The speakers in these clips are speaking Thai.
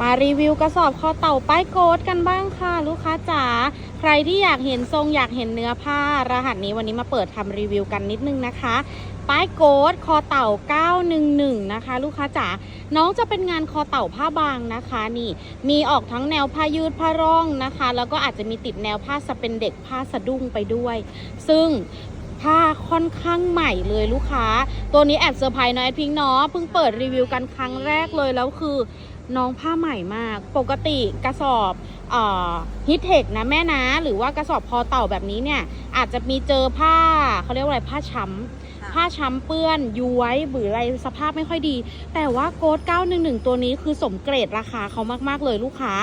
มารีวิวกระสอบคอเต่าป้ายโกดกันบ้างค่ะ ลูกค้าจ๋าใครที่อยากเห็นทรงอยากเห็นเนื้อผ้ารหัสนี้วันนี้มาเปิดทำรีวิวกันนิดนึงนะคะ ป้ายโกดคอเต่า 911 นะคะ ลูกค้าจ๋าน้องจะเป็นงานคอเต่าผ้าบางนะคะนี่ มีออกทั้งแนวผ้ายืดผ้าร่องนะคะ แล้วก็อาจจะมีติดแนวผ้าสเปนเด็กผ้าสะดุ้งไปด้วย ซึ่งผ้าค่อนข้างใหม่เลยลูกค้า ตัวนี้แอบเซอร์ไพรส์น้อยพิงเนาะเพิ่งเปิดรีวิวกันครั้งแรกเลยแล้วคือ น้องผ้าใหม่มาก ปกติกระสอบฮิตเทคนะแม่นะหรือว่ากระสอบคอเต่าแบบนี้เนี่ย อาจจะมีเจอผ้าเขาเรียกว่าอะไรผ้าช้ำผ้าช้ำเปื้อนย้วยหรืออะไรสภาพไม่ค่อยดี แต่ว่าโกด911 ตัวนี้คือสมเกรดราคาเขามากๆเลยลูกค้า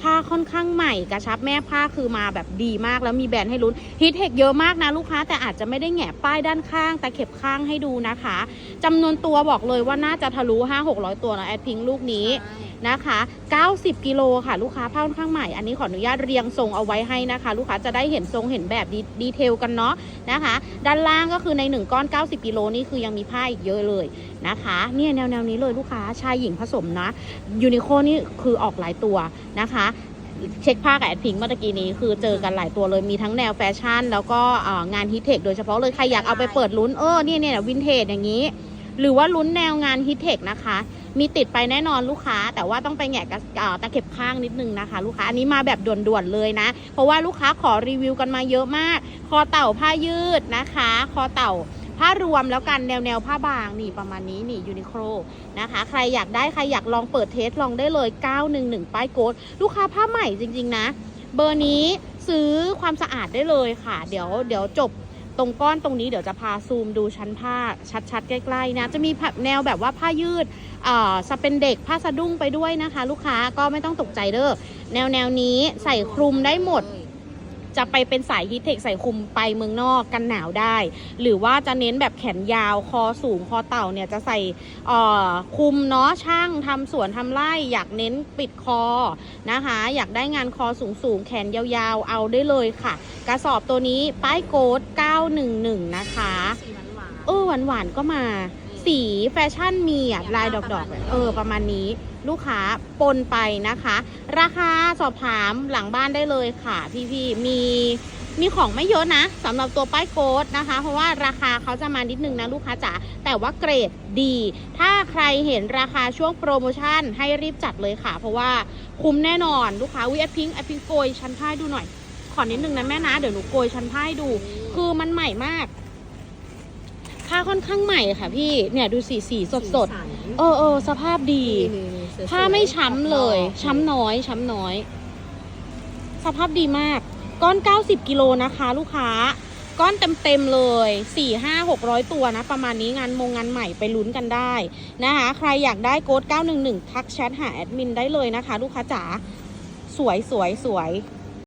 ผ้าค่อนข้างใหม่กระชับแม่ผ้าคือมาแบบดีมากแล้วมีแบรนด์ให้ลุ้นฮิตเทคเยอะมากนะลูกค้า แต่อาจจะไม่ได้แหงะป้ายด้านข้างแต่เข็บข้างให้ดูนะคะจำนวนตัวบอกเลยว่าน่าจะทะลุ5-600 ตัวนะแอดพิงลูกนี้ นะคะ 90 กิโลค่ะ ลูกค้าผ้าค่อนข้างใหม่ อันนี้ขออนุญาตเรียงทรงเอาไว้ให้นะคะ ลูกค้าจะได้เห็นทรงเห็นแบบดีดีเทลกันเนาะนะคะ ด้านล่างก็คือใน 1 ก้อน 90 กิโลนี่คือยังมีผ้าอีกเยอะเลยนะคะเนี่ยแนวแนวนี้เลยลูกค้าชายหญิงผสมนะยูนิโคนี่คือออกหลายตัวนะคะเช็คผ้ากับแอดพิงเมื่อกี้นี้คือเจอกันหลายตัวเลยมีทั้งแนวแฟชั่น แล้วก็งานฮิตเทคโดยเฉพาะเลยใครอยากเอาไปเปิดลุ้นเออเนี่ยเนี่ยวินเทจอย่างนี้ หรือว่าลุ้นแนวงานฮิตเทคนะคะ มีติดไปแน่นอนลูกค้า แต่ว่าต้องไปแงะกระตะเข็บข้างนิดนึงนะคะ ลูกค้าอันนี้มาแบบด่วนๆเลยนะ เพราะว่าลูกค้าขอรีวิวกันมาเยอะมาก คอเต่าผ้ายืดนะคะ คอเต่าผ้ารวมแล้วกันแนวแนวผ้าบางนี่ประมาณนี้นี่ยูนิโคลนะคะ ใครอยากได้ใครอยากลองเปิดเทสลองได้เลย 911 ป้ายโกดลูกค้าผ้าใหม่จริง ๆ นะ เบอร์นี้ซื้อความสะอาดได้เลยค่ะ เดี๋ยวเดี๋ยวจบ ตรงก้อนตรงนี้เดี๋ยวจะพาซูมดูชั้นผ้าชัดๆ ใกล้ๆนะจะมีแนวแบบว่าผ้ายืดอ่าสเป็นเด็กผ้าสะดุ้งไปด้วยนะคะ ลูกค้าก็ไม่ต้องตกใจเด้อแนวแนวนี้ใส่คลุมได้หมด จะไปเป็นสายฮิตเทคใส่คุมไปเมืองนอกกันหนาวได้ หรือว่าจะเน้นแบบแขนยาวคอสูงคอเต่าเนี่ยจะใส่อ่อคุมเนาะช่างทำสวนทำไร่อยากเน้นปิดคอนะคะ อยากได้งานคอสูงสูงๆ แขนยาวๆ เอาได้เลยค่ะ กระสอบตัวนี้ป้ายโกด911 นะคะเออหวานหวานๆก็มา สีแฟชั่นมีอะลายดอกๆเออประมาณนี้ลูกค้าปนไปนะคะ ราคาสอบถามหลังบ้านได้เลยค่ะ พี่ๆมีมีของไม่เยอะนะสำหรับตัวป้ายโค้ดนะคะ เพราะว่าราคาเขาจะมานิดนึงนะลูกค้าจ๋าแต่ว่าเกรดดี ถ้าใครเห็นราคาช่วงโปรโมชั่นให้รีบจัดเลยค่ะ เพราะว่าคุ้มแน่นอนลูกค้าวิแอปพิงแอปพิงโกยชั้นผ้าดูหน่อย ขอนิดนึงนะแม่นะ เดี๋ยวหนูโกยชั้นผ้าให้ดู คือมันใหม่มาก ผ้าค่อนข้างใหม่ค่ะพี่เนี่ยดูสีสีสดสดๆเออเออสภาพดี ผ้าไม่ช้ำเลย ช้ำน้อย ช้ำน้อย สภาพดีมาก ก้อน 90 กิโลนะคะ ลูกค้า ก้อนเต็มๆเลย 4 5 600 ตัวนะ ประมาณนี้งานมงงานใหม่ไปลุ้นกันได้นะคะ ใครอยากได้โค้ด911 ทักแชทหาแอดมินได้เลยนะคะ ลูกค้าจ๋าสวยสวยสวย